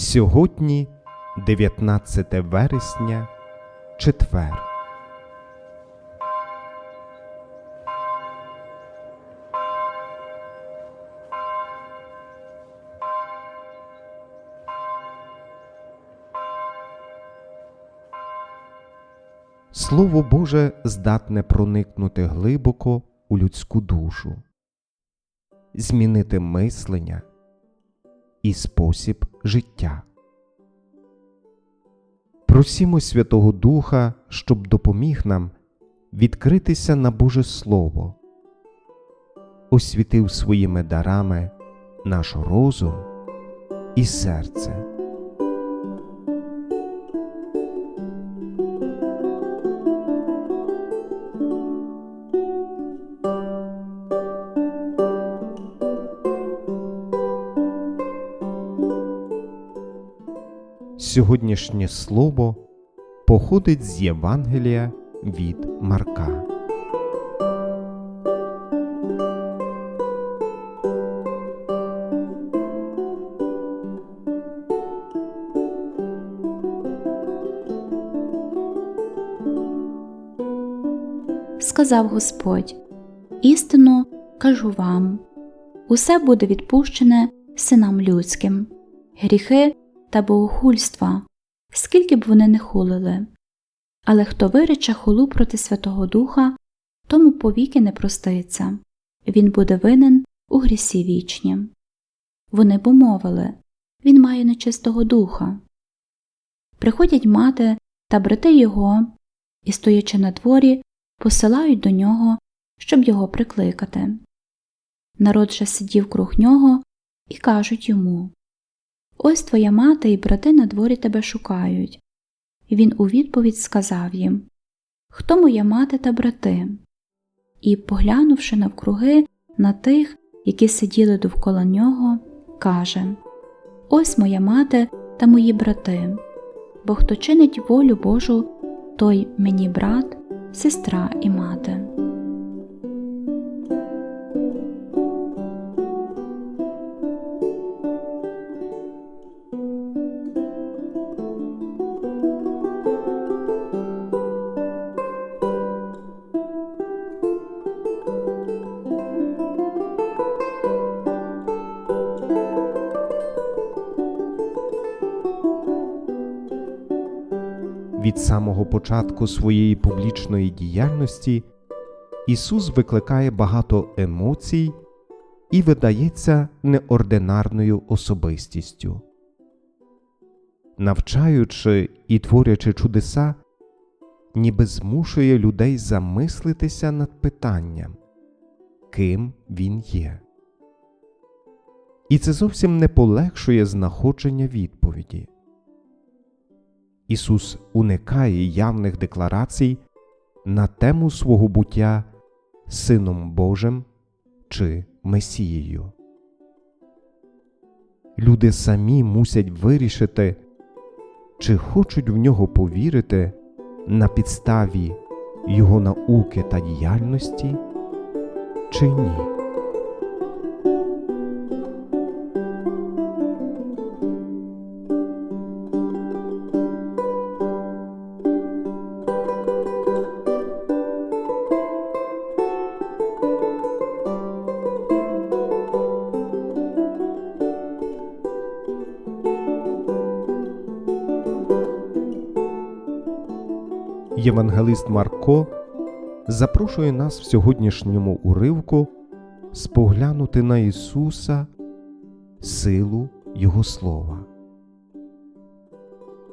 Сьогодні 19 вересня, четвер. Слово Боже здатне проникнути глибоко у людську душу, змінити мислення і спосіб життя. Просімо Святого Духа, щоб допоміг нам відкритися на Боже Слово, освітив своїми дарами наш розум і серце. Сьогоднішнє слово походить з Євангелія від Марка. сказав Господь: Істину кажу вам, усе буде відпущене синам людським, гріхи та богохульства, скільки б вони не хулили. Але хто вирече хулу проти Святого Духа, тому повіки не проститься, він буде винен у грісі вічні. Вони б мовили він має нечистого духа. Приходять мати та брати його і, стоячи на дворі, посилають до нього, щоб його прикликати. Народ же сидів круг нього і кажуть йому Ось твоя мати і брати на дворі тебе шукають. Він у відповідь сказав їм Хто моя мати та брати? І, поглянувши навкруги на тих, які сиділи довкола нього, каже Ось моя мати та мої брати, бо хто чинить волю Божу, той мені брат, сестра і мати. Від самого початку своєї публічної діяльності Ісус викликає багато емоцій і видається неординарною особистістю. Навчаючи і творячи чудеса, ніби змушує людей замислитися над питанням, ким він є. І це зовсім не полегшує знаходження відповіді. Ісус уникає явних декларацій на тему свого буття Сином Божим чи Месією. Люди самі мусять вирішити, чи хочуть в нього повірити на підставі Його науки та діяльності, чи ні. Євангелист Марко запрошує нас в сьогоднішньому уривку споглянути на Ісуса, силу Його Слова.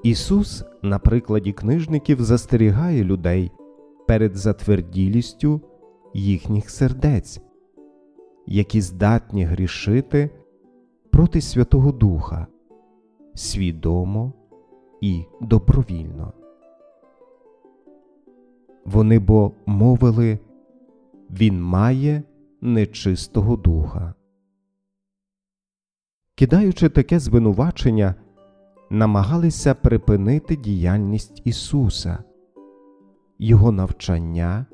Ісус на прикладі книжників застерігає людей перед затверділістю їхніх сердець, які здатні грішити проти Святого Духа свідомо і добровільно. Вони бо мовили Він має нечистого духа. Кидаючи таке звинувачення, намагалися припинити діяльність Ісуса, Його навчання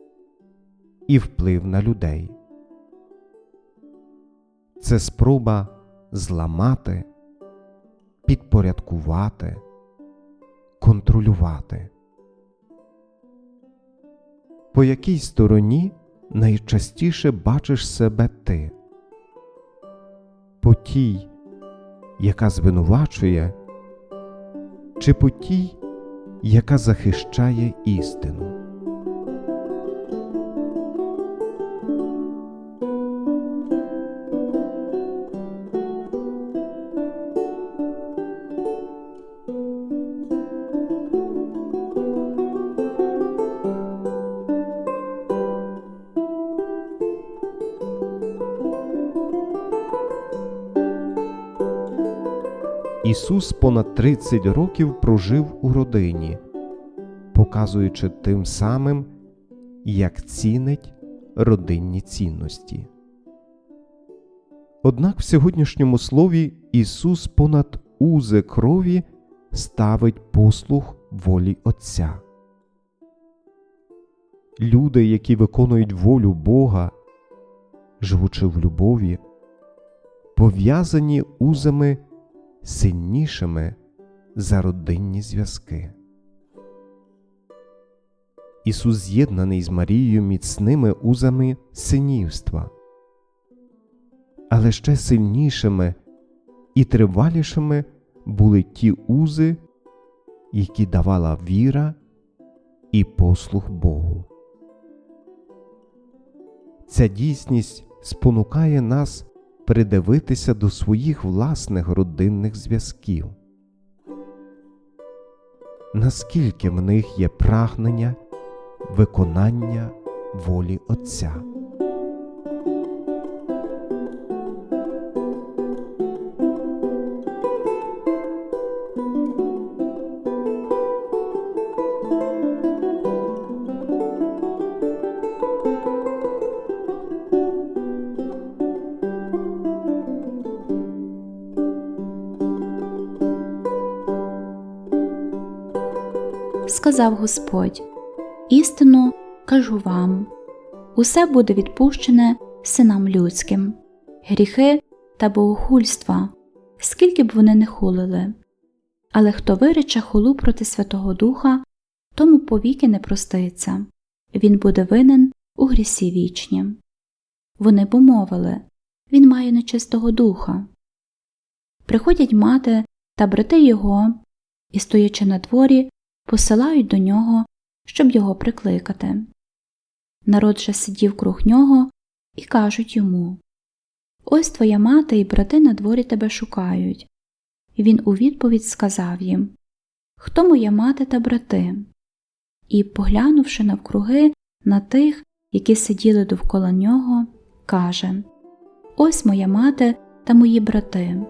і вплив на людей. Це спроба зламати, підпорядкувати, контролювати. По якій стороні найчастіше бачиш себе ти? По тій, яка звинувачує, чи по тій, яка захищає істину? Ісус понад 30 років прожив у родині, показуючи тим самим, як цінить родинні цінності. Однак в сьогоднішньому слові Ісус понад узи крові ставить послух волі Отця. Люди, які виконують волю Бога, живучи в любові, пов'язані узами сильнішими за родинні зв'язки. Ісус з'єднаний з Марією міцними узами синівства, але ще сильнішими і тривалішими були ті узи, які давала віра і послух Богу. Ця дійсність спонукає нас придивитися до своїх власних родинних зв'язків. Наскільки в них є прагнення виконання волі Отця. Сказав Господь: Істину кажу вам: усе буде відпущене синам людським, гріхи та богохульства, скільки б вони не хулили. Але хто вирече хулу проти Святого Духа, тому повіки не проститься, він буде винен у грісі вічні. Вони б мовили він має нечистого духа. Приходять мати та брати його і, стоячи на дворі, посилають до нього, щоб його прикликати. Народ же сидів круг нього і кажуть йому Ось твоя мати і брати на дворі тебе шукають. І він у відповідь сказав їм Хто моя мати та брати? І, поглянувши навкруги на тих, які сиділи довкола нього, каже Ось моя мати та мої брати,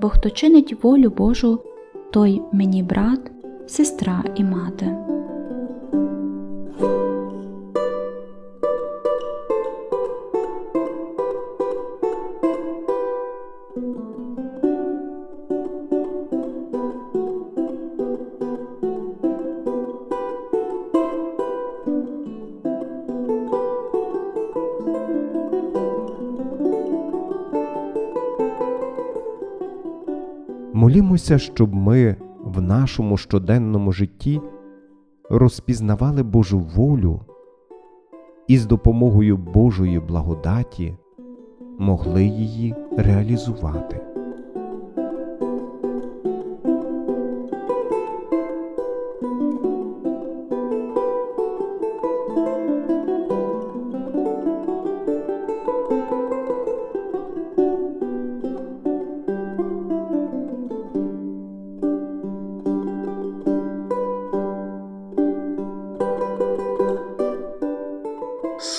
бо хто чинить волю Божу, той мені брат сестра і мати. Молімося, щоб ми в нашому щоденному житті розпізнавали Божу волю і з допомогою Божої благодаті могли її реалізувати.